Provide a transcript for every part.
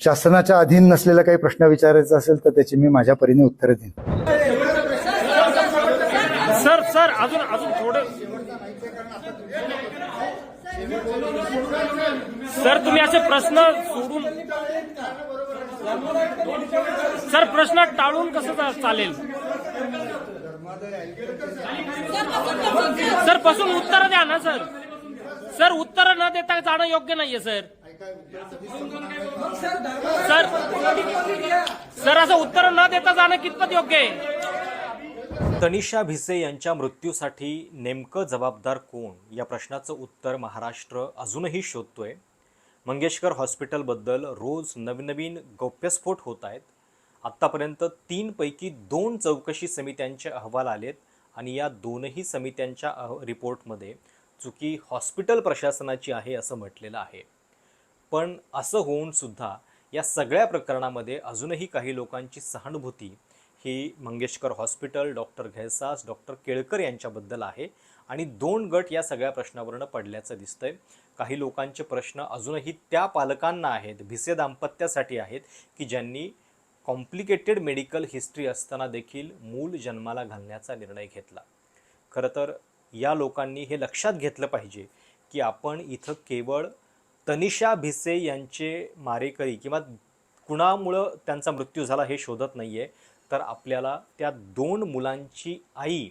शासनाच्या अधीन नसलेला काही प्रश्न विचारायचा असेल तर त्याची मी माझ्या परीने उत्तरं देईन. सर सर अजून अजून थोडं. सर तुम्ही असे प्रश्न सोडून सर प्रश्न टाळून कसं चालेल? सरपासून उत्तर द्या ना सर. सर उत्तर न देता जाणं योग्य नाहीये सर. सर सर असं उत्तर न देता जाणं कितपत योग्य आहे? तनिषा भिसे यांच्या मृत्यूसाठी नेमकं जबाबदार कोण? या प्रश्नाचं उत्तर महाराष्ट्र अजूनही शोधतोय. मंगेशकर हॉस्पिटलबद्दल रोज नवनवीन गौप्यस्फोट होत आहेत. आत्तापर्यंत तीनपैकी दोन चौकशी समित्यांचे अहवाल आलेत आणि या दोनही समित्यांच्या अह रिपोर्टमध्ये चुकी हॉस्पिटल प्रशासनाची आहे असं म्हटलेलं आहे. पण असं होऊन सुद्धा या सगळ्या प्रकरणामध्ये अजूनही काही लोकांची सहानुभूती ही Mangeshkar hospital doctor Ghaisas doctor Kelkar यांच्याबद्दल आहे. आणि दोन गट या सगळ्या प्रश्नावरनं पडल्याचं दिसतंय. काही लोकांचे प्रश्न अजूनही त्या पालकांना आहेत भिसे दाम्पत्यासाठी आहेत की ज्यांनी कॉम्प्लिकेटेड मेडिकल हिस्ट्री असताना देखील मूल जन्माला घालण्याचा निर्णय घेतला. खरं तर या लोकांनी हे लक्षात घेतलं पाहिजे की आपण इथं केवळ तनिषा भिसे यांचे मारेकरी किंवा कुणामुळं त्यांचा मृत्यू झाला हे शोधत नाही आहे तर आपल्याला त्या दोन मुलांची आई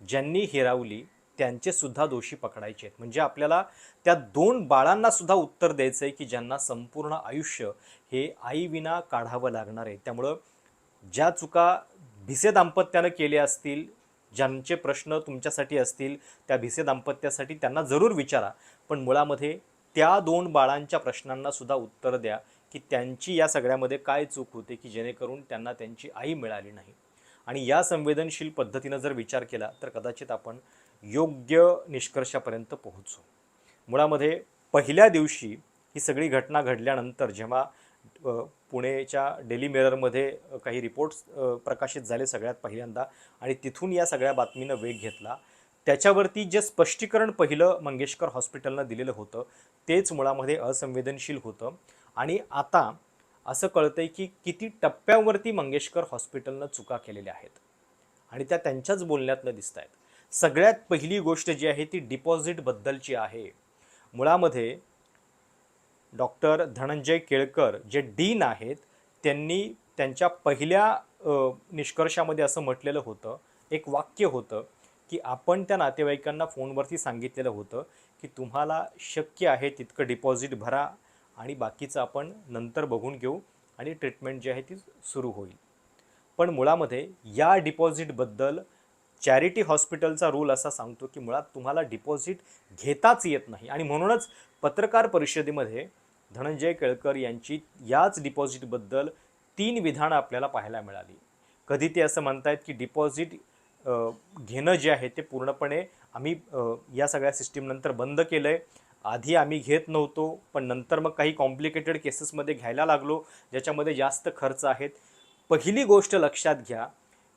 ज्यांनी हिरावली त्यांचेसुद्धा दोषी पकडायचे आहेत. म्हणजे आपल्याला त्या दोन बाळांनासुद्धा उत्तर द्यायचं आहे की ज्यांना संपूर्ण आयुष्य हे आईविना काढावं लागणार आहे. त्यामुळं ज्या चुका भिसे दाम्पत्यानं केल्या असतील ज्यांचे प्रश्न तुमच्यासाठी असतील त्या भिसे दाम्पत्यासाठी त्यांना जरूर विचारा. पण मुळामध्ये त्या दोन बाळांच्या प्रश्नांना सुद्धा उत्तर द्या की त्यांची या सगळ्यामध्ये काय चूक होते की जेणेकरून त्यांना त्यांची आई मिळाली नाही. आणि या संवेदनशील पद्धतीनं जर विचार केला तर कदाचित आपण योग्य निष्कर्षापर्यंत पोहोचू. मुळामध्ये पहिल्या दिवशी ही सगळी घटना घडल्यानंतर जेव्हा पुणेच्या डेली मिररमध्ये काही रिपोर्ट्स प्रकाशित झाले सगळ्यात पहिल्यांदा आणि तिथून या सगळ्या बातमीनं वेग घेतला त्याच्यावरती जे स्पष्टीकरण पहिलं मंगेशकर हॉस्पिटलनं दिलेलं होतं तेच मुळामध्ये असंवेदनशील होतं. आणि आता असं कळतंय की किती टप्प्यांवरती मंगेशकर हॉस्पिटलनं चुका केलेल्या आहेत. आणि त्या त्यांच्याच बोलण्यातनं दिसत आहेत सगळ्यात पहिली गोष्ट जी आहे ती डिपॉझिटबद्दलची आहे. मुळामध्ये डॉक्टर धनंजय केळकर जे डीन आहेत त्यांनी त्यांच्या पहिल्या निष्कर्षामध्ये असं म्हटलेलं होतं एक वाक्य होतं की आपण त्या नातेवाईकांना फोनवरती सांगितलेलं होतं की तुम्हाला शक्य आहे तितकं डिपॉझिट भरा आणि बाकीचं आपण नंतर बघून घेऊ आणि ट्रीटमेंट जी आहे ती सुरू होईल. पण मुळामध्ये या डिपॉझिटबद्दल चॅरिटी हॉस्पिटलचा रूल असा सांगतो की मुळात तुम्हाला डिपॉझिट घेताच येत नाही. आणि म्हणूनच पत्रकार परिषदेमध्ये धनंजय केळकर यांची याच डिपॉझिटबद्दल तीन विधानं आपल्याला पाहायला मिळाली. कधी ते असं म्हणतायत की डिपॉझिट घेणं जे आहे ते पूर्णपणे आम्ही या सगळ्या सिस्टीमनंतर बंद केलं आहे आधी आम्ही घेत नव्हतो पण नंतर मग काही कॉम्प्लिकेटेड केसेसमध्ये घ्यायला लागलो ज्याच्यामध्ये जास्त खर्च आहेत. पहिली गोष्ट लक्षात घ्या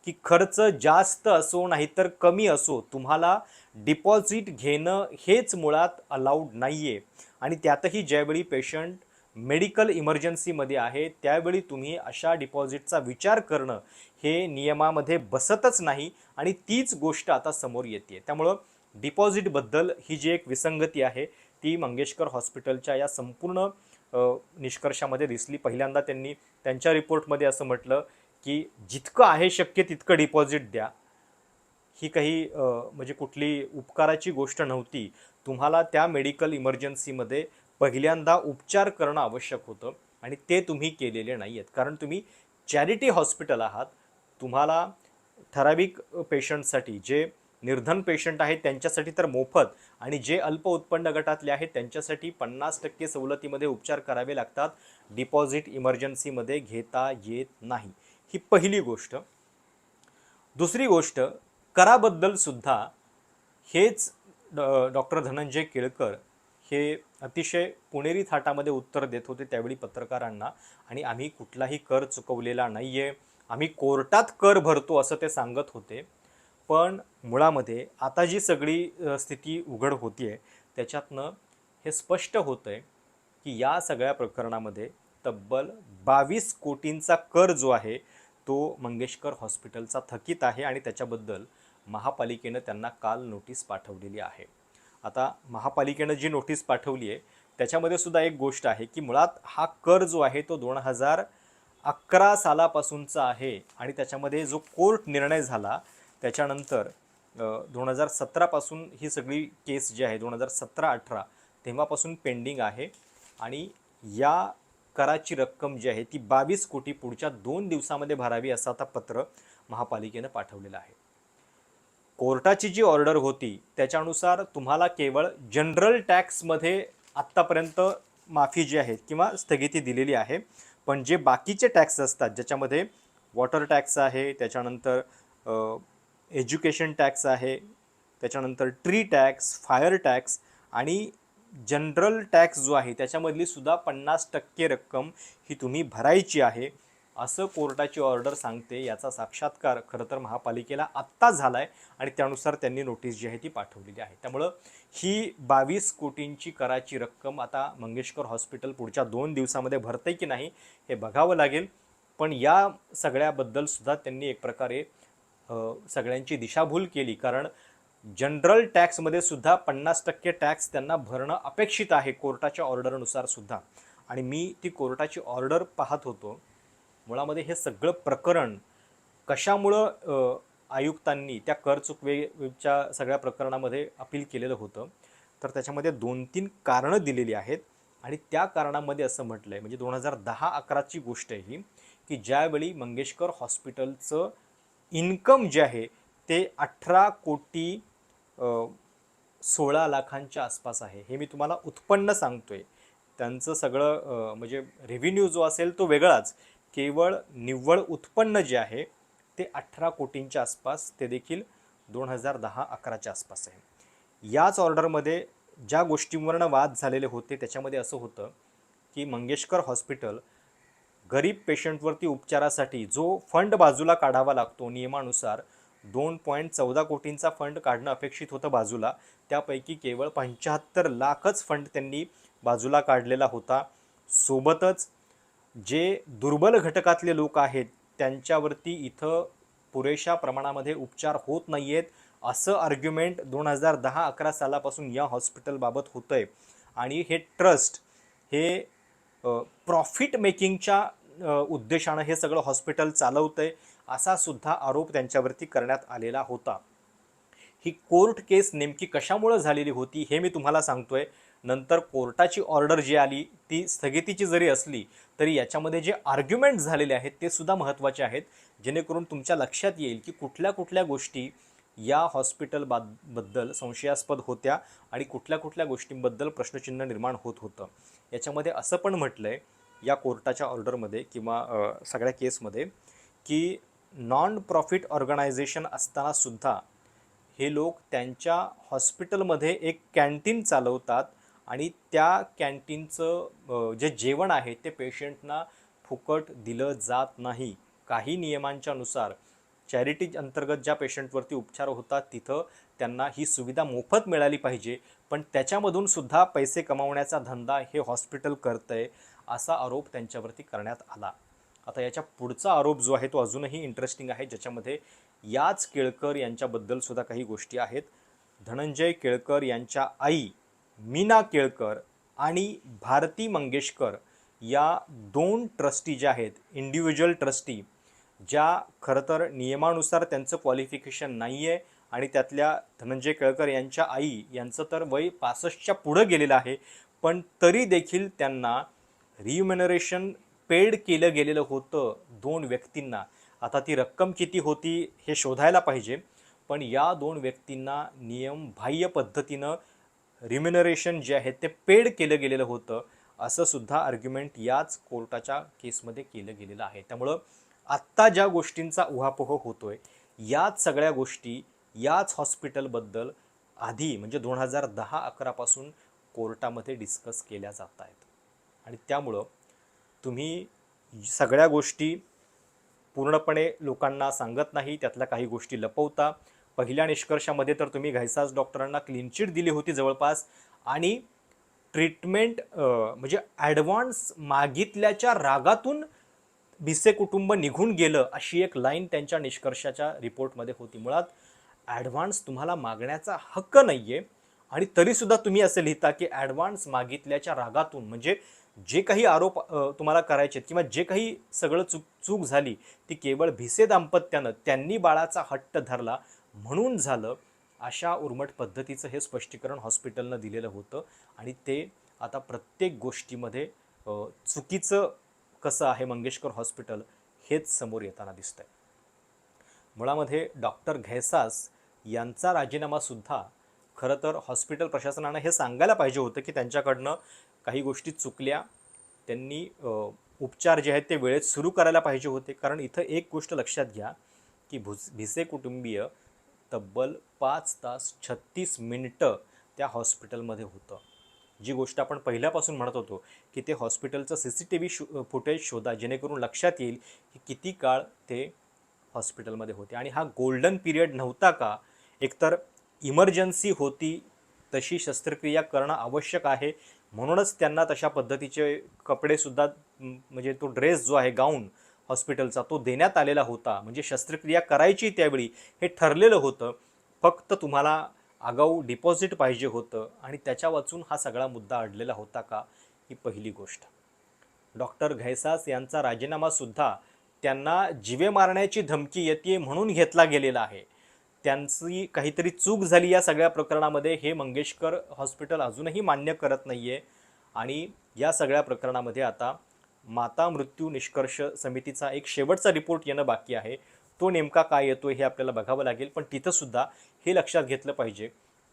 की खर्च जास्त असो नाहीतर कमी असो तुम्हाला डिपॉझिट घेणं हेच मुळात अलाउड नाही आहे आणि त्यातही ज्यावेळी पेशंट मेडिकल इमर्जन्सीमध्ये आहे त्यावेळी तुम्ही अशा डिपॉझिटचा विचार करणं हे नियमामध्ये बसतच नाही आणि तीच गोष्ट आता समोर येते. त्यामुळं डिपॉझिटबद्दल ही जी एक विसंगती आहे ती मंगेशकर हॉस्पिटलच्या या संपूर्ण निष्कर्षामध्ये दिसली. पहिल्यांदा त्यांनी त्यांच्या रिपोर्टमध्ये असं म्हटलं की जितकं आहे शक्य तितकं डिपॉझिट द्या. ही काही म्हणजे कुठली उपकाराची गोष्ट नव्हती. तुम्हाला त्या मेडिकल इमर्जन्सीमध्ये पहिल्यांदा उपचार करणं आवश्यक होतं आणि ते तुम्ही केलेले नाही आहेत कारण तुम्ही चॅरिटी हॉस्पिटल आहात तुम्हाला ठराविक पेशंटसाठी जे निर्धन पेशंट आहेत त्यांच्यासाठी तर मोफत आणि जे अल्प उत्पन्न गटातले आहेत त्यांच्यासाठी पन्नास टक्के सवलतीमध्ये उपचार करावे लागतात. डिपॉझिट इमर्जन्सीमध्ये घेता येत नाही. ही पहिली गोष्ट. दुसरी गोष्ट कराबद्दल सुद्धा हेच डॉक्टर धनंजय केळकर हे अतिशय पुणेरी थाटामध्ये उत्तर देत होते त्यावेळी पत्रकारांना. आणि आम्ही कुठलाही कर चुकवलेला नाही आहे आम्ही कोर्टात कर भरतो असं ते सांगत होते. पण मुळामध्ये आता जी सगळी स्थिती उघड होती आहे त्याच्यातनं हे स्पष्ट होतं आहे की या सगळ्या प्रकरणामध्ये तब्बल बावीस कोटींचा कर जो आहे तो मंगेशकर हॉस्पिटलचा थकीत आहे आणि त्याच्याबद्दल महापालिकेनं त्यांना काल नोटीस पाठवलेली आहे. आता महापालिकेनं जी नोटीस पाठवली आहे त्याच्यामध्ये सुद्धा एक गोष्ट आहे की मुळात हा कर जो आहे तो दोन हजार अकरा सालापासूनचा आहे आणि त्याच्यामध्ये जो कोर्ट निर्णय झाला त्याच्यानंतर दोन हजार सतरापासून ही सगळी केस जी आहे दोन हजार सतरा अठरा तेव्हापासून पेंडिंग आहे आणि या कराची रक्कम जी आहे ती बावीस कोटी पुढच्या दोन दिवसामध्ये भरावी असं आता पत्र महापालिकेनं पाठवलेलं आहे. कोर्टाची जी ऑर्डर होती त्याच्यानुसार तुम्हाला केवळ जनरल टॅक्समध्ये आत्तापर्यंत माफी जी आहे किंवा स्थगिती दिलेली आहे पण जे बाकीचे टॅक्स असतात ज्याच्यामध्ये वॉटर टॅक्स आहे त्याच्यानंतर एज्युकेशन टॅक्स आहे त्याच्यानंतर ट्री टॅक्स फायर टॅक्स आणि जनरल टॅक्स जो आहे त्याच्यामधली सुद्धा पन्नास टक्के रक्कम ही तुम्ही भरायची आहे. असं कोर्टाची ऑर्डर सांगते याचा साक्षात्कार खरं तर महापालिकेला आत्ता झाला आहे आणि त्यानुसार त्यांनी नोटीस जी आहे ती पाठवलेली आहे. त्यामुळं ही बावीस कोटींची कराची रक्कम आता मंगेशकर हॉस्पिटल पुढच्या दोन दिवसामध्ये भरते की नाही हे बघावं लागेल. पण या सगळ्याबद्दल सुद्धा त्यांनी एक प्रकारे सगळ्यांची दिशाभूल केली. कारण जनरल टॅक्समध्ये सुद्धा पन्नास टक्के टॅक्स त्यांना भरणं अपेक्षित आहे कोर्टाच्या ऑर्डरनुसार सुद्धा. आणि मी ती कोर्टाची ऑर्डर पाहत होतो. मुळामध्ये हे सगळं प्रकरण कशामुळं आयुक्तांनी त्या कर चुकवेच्या सगळ्या प्रकरणामध्ये अपील केलेलं होतं? तर त्याच्यामध्ये दोन तीन कारणं दिलेली आहेत आणि त्या कारणामध्ये असं म्हटलं आहे म्हणजे दोन हजार दहा अकराची गोष्ट आहे ही की ज्यावेळी मंगेशकर हॉस्पिटलचं इन्कम जे आहे ते अठरा कोटी सोळा लाखांच्या आसपास आहे. हे मी तुम्हाला उत्पन्न सांगतो आहे त्यांचं सगळं म्हणजे रेव्हेन्यू जो असेल तो वेगळाच. केवळ निव्वळ उत्पन्न जे आहे ते अठरा कोटींच्या आसपास ते देखील दोन हजार दहा अकराच्या आसपास आहे. याच ऑर्डरमध्ये ज्या गोष्टींवरनं वाद झालेले होते त्याच्यामध्ये असं होतं की मंगेशकर हॉस्पिटल गरीब पेशंटवरती उपचारासाठी जो फंड बाजूला काढावा लागतो नियमानुसार दोन पॉईंट चौदा कोटींचा फंड काढणं अपेक्षित होतं बाजूला. त्यापैकी केवळ पंच्याहत्तर लाखच फंड त्यांनी बाजूला काढलेला होता. सोबतच जे दुर्बल घटकातले लोक आहेत त्यांच्यावरती इथं पुरेशा प्रमाणामध्ये उपचार होत नाही आहेत असं आर्ग्युमेंट दोन हजार दहा अकरा सालापासून या हॉस्पिटलबाबत होतं आहे आणि हे ट्रस्ट हे प्रॉफिट मेकिंगच्या उद्देशानं हे सगळं हॉस्पिटल चालवतं आहे असा सुद्धा आरोप त्यांच्यावरती करण्यात आलेला होता. ही कोर्ट केस नेमकी कशामुळं झालेली होती हे मी तुम्हाला सांगतोय. नंतर कोर्टाची ऑर्डर जी आली ती स्थगितीची जरी असली तरी याच्यामध्ये जे आर्ग्युमेंट झालेले आहेत ते सुद्धा महत्त्वाचे आहेत. जेणेकरून तुमच्या लक्षात येईल की कुठल्या कुठल्या गोष्टी या हॉस्पिटलबद्दल संशयास्पद होत्या आणि कुठल्या कुठल्या गोष्टींबद्दल प्रश्नचिन्ह निर्माण होत होतं. याच्यामध्ये असं पण म्हटलं आहे या कोर्टाच्या ऑर्डरमध्ये किंवा सगळ्या केसमध्ये की नॉन प्रॉफिट ऑर्गनायझेशन असतानासुद्धा हे लोक त्यांच्या हॉस्पिटलमध्ये एक कॅन्टीन चालवतात आणि त्या कॅन्टीनचं जे जेवण आहे ते पेशंटना फुकट दिलं जात नाही. काही नियमांच्या नुसार चॅरिटी अंतर्गत ज्या पेशंटवरती उपचार होतात तिथं त्यांना ही सुविधा मोफत मिळाली पाहिजे. पण त्याच्यामधून सुद्धा पैसे कमावण्याचा धंदा हे हॉस्पिटल करतंय असा आरोप त्यांच्यावरती करण्यात आला. आता याच्या पुढचा आरोप जो आहे तो अजूनही इंटरेस्टिंग आहे. ज्याच्यामध्ये याच केळकर यांच्याबद्दल सुद्धा काही गोष्टी आहेत. धनंजय केळकर यांच्या आई मीना केळकर आणि भारती मंगेशकर या दोन ट्रस्टी ज्या आहेत इंडिव्हिज्युअल ट्रस्टी ज्या खरं तर नियमानुसार त्यांचं क्वालिफिकेशन नाही आहे आणि त्यातल्या धनंजय केळकर यांच्या आई यांचं तर वय पासष्टच्या पुढं गेलेलं आहे पण तरी देखील त्यांना रियुमिनरेशन पेड केलं गेलेलं होतं दोन व्यक्तींना. आता ती रक्कम किती होती हे शोधायला पाहिजे पण या दोन व्यक्तींना नियमबाह्य पद्धतीनं रिम्युनरेशन जे आहे ते पेड केलं गेलेलं होतं असं सुद्धा आर्ग्युमेंट याच कोर्टाच्या केसमध्ये केलं गेलेलं आहे. त्यामुळं आत्ता ज्या गोष्टींचा उहापोह होतोय याच सगळ्या गोष्टी याच हॉस्पिटलबद्दल आधी म्हणजे दोन हजार दहा अकरापासून कोर्टामध्ये डिस्कस केल्या जात आहेत. आणि त्यामुळं तुम्ही सगळ्या गोष्टी पूर्णपणे लोकांना सांगत नाही त्यातल्या काही गोष्टी लपवता पहिल्या निष्कर्षामध्ये तर तुम्ही घायसाज डॉक्टरांना क्लीन चिट दिली होती जवळपास. आणि ट्रीटमेंट म्हणजे ॲडव्हान्स मागितल्याच्या रागातून भिसे कुटुंब निघून गेलं अशी एक लाईन त्यांच्या निष्कर्षाच्या रिपोर्टमध्ये होती. मुळात ॲडव्हान्स तुम्हाला मागण्याचा हक्क नाही आहे आणि तरीसुद्धा तुम्ही असं लिहिता की ॲडव्हान्स मागितल्याच्या रागातून म्हणजे जे काही आरोप तुम्हाला करायचे आहेत किंवा जे काही सगळं चूक चूक झाली ती केवळ भिसे दाम्पत्यानं त्यांनी बाळाचा हट्ट धरला म्हणून झालं अशा उर्मट पद्धतीचं हे स्पष्टीकरण हॉस्पिटलनं दिलेलं होतं. आणि ते आता प्रत्येक गोष्टीमध्ये चुकीचं कसं आहे मंगेशकर हॉस्पिटल हेच समोर येताना दिसतंय. मुळामध्ये डॉक्टर घैसास यांचा राजीनामासुद्धा खरं तर हॉस्पिटल प्रशासनानं हे सांगायला पाहिजे होतं की त्यांच्याकडनं काही गोष्टी चुकल्या त्यांनी उपचार जे आहेत ते वेळेत सुरू करायला पाहिजे होते. कारण इथं एक गोष्ट लक्षात घ्या की भुस भिसे कुटुंबीय तब्बल पाच तास छत्तीस मिनटं त्या हॉस्पिटलमध्ये होतं. जी गोष्ट आपण पहिल्यापासून म्हणत होतो की ते हॉस्पिटलचं सी सी टी व्ही शो फुटेज शोधा जेणेकरून लक्षात येईल की किती काळ ते हॉस्पिटलमध्ये होते. आणि हा गोल्डन पिरियड नव्हता का? एकतर इमर्जन्सी होती तशी शस्त्रक्रिया करणं आवश्यक आहे म्हणूनच त्यांना तशा पद्धतीचे कपडेसुद्धा म्हणजे तो ड्रेस जो आहे गाऊन हॉस्पिटलचा तो देण्यात आलेला होता. म्हणजे शस्त्रक्रिया करायची त्यावेळी हे ठरलेलं होतं. फक्त तुम्हाला आगाऊ डिपॉझिट पाहिजे होतं. आणि त्याच्या वाचून हा सगळा मुद्दा अडलेला होता का? ही पहिली गोष्ट. डॉक्टर घैसास यांचा राजीनामासुद्धा त्यांना जीवे मारण्याची धमकी येते म्हणून घेतला गेलेला आहे. त्यांची काहीतरी चूक झाली या सगळ्या प्रकरणामध्ये हे मंगेशकर हॉस्पिटल अजूनही मान्य करत नाही आहे आणि या सगळ्या प्रकरणामध्ये आता माता मृत्यू निष्कर्ष समितीचा एक शेवटचा रिपोर्ट येणं बाकी आहे. तो नेमका काय येतो हे आपल्याला बघावं लागेल. पण तिथंसुद्धा हे लक्षात घेतलं पाहिजे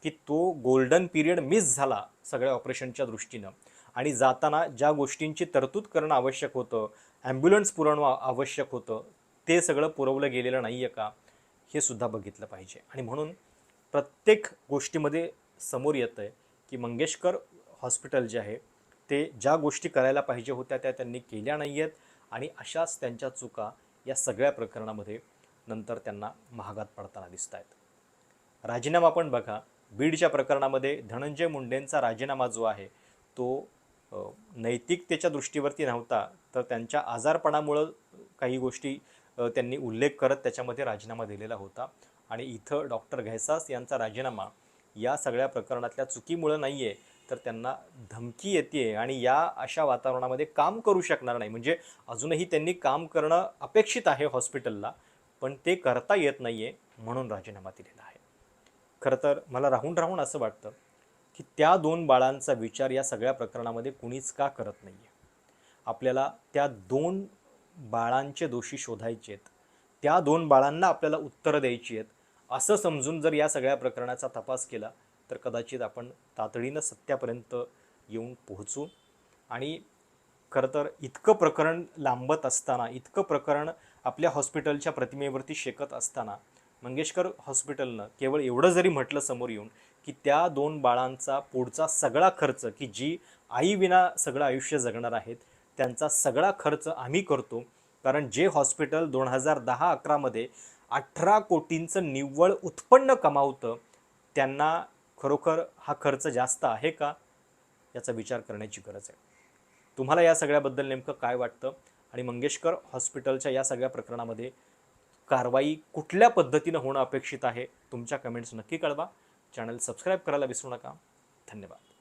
की तो गोल्डन पिरियड मिस झाला सगळ्या ऑपरेशनच्या दृष्टीनं. आणि जाताना ज्या गोष्टींची तरतूद करणं आवश्यक होतं ॲम्ब्युलन्स पुरवणं आवश्यक होतं ते सगळं पुरवलं गेलेलं नाही आहे का हे सुद्धा बघितलं पाहिजे. आणि म्हणून प्रत्येक गोष्टीमध्ये समोर येतं आहे की मंगेशकर हॉस्पिटल जे आहे ते ज्या गोष्टी करायला पाहिजे होत्या त्या त्यांनी केल्या नाही आहेत आणि अशाच त्यांच्या चुका या सगळ्या प्रकरणामध्ये नंतर त्यांना महागात पडताना दिसत आहेत राजीनामा पण बघा बीडच्या प्रकरणामध्ये धनंजय मुंडेंचा राजीनामा जो आहे तो नैतिकतेच्या दृष्टीवरती नव्हता तर त्यांच्या आजारपणामुळं काही गोष्टी त्यांनी उल्लेख करत त्याच्यामध्ये राजीनामा दिलेला होता. आणि इथं डॉक्टर घैसास यांचा राजीनामा या सगळ्या प्रकरणातल्या चुकीमुळं नाही आहे तर त्यांना धमकी येते आणि या अशा वातावरणामध्ये काम करू शकणार नाही. म्हणजे अजूनही त्यांनी काम करणं अपेक्षित आहे हॉस्पिटलला पण ते करता येत नाही आहे म्हणून राजीनामा दिलेला आहे. खरं तर मला राहून राहून असं वाटतं की त्या दोन बाळांचा विचार या सगळ्या प्रकरणामध्ये कुणीच का करत नाही आहे आपल्याला त्या दोन बाळांचे दोषी शोधायचे आहेत. त्या दोन बाळांना आपल्याला उत्तरं द्यायची आहेत. असं समजून जर या सगळ्या प्रकरणाचा तपास केला तर कदाचित आपण तातडीनं सत्यापर्यंत येऊन पोहोचू. आणि खरं तर इतकं प्रकरण लांबत असताना इतकं प्रकरण आपल्या हॉस्पिटलच्या प्रतिमेवरती शेकत असताना मंगेशकर हॉस्पिटलनं केवळ एवढं जरी म्हटलं समोर येऊन की त्या दोन बाळांचा पुढचा सगळा खर्च की जी आईविना सगळं आयुष्य जगणार आहेत त्यांचा सगळा खर्च आम्ही करतो. कारण जे हॉस्पिटल दोन हजार दहा अकरामध्ये अठरा कोटींचं निव्वळ उत्पन्न कमावतं त्यांना खरोखर हा खर्च जास्त आहे का याचा विचार करण्याची गरज आहे. तुम्हाला या सगळ्याबद्दल नेमकं काय वाटतं? आणि मंगेशकर हॉस्पिटलच्या या सगळ्या प्रकरणामध्ये कारवाई कुठल्या पद्धतीनं होणं अपेक्षित आहे? तुमच्या कमेंट्स नक्की कळवा. चॅनल सबस्क्राईब करायला विसरू नका. धन्यवाद.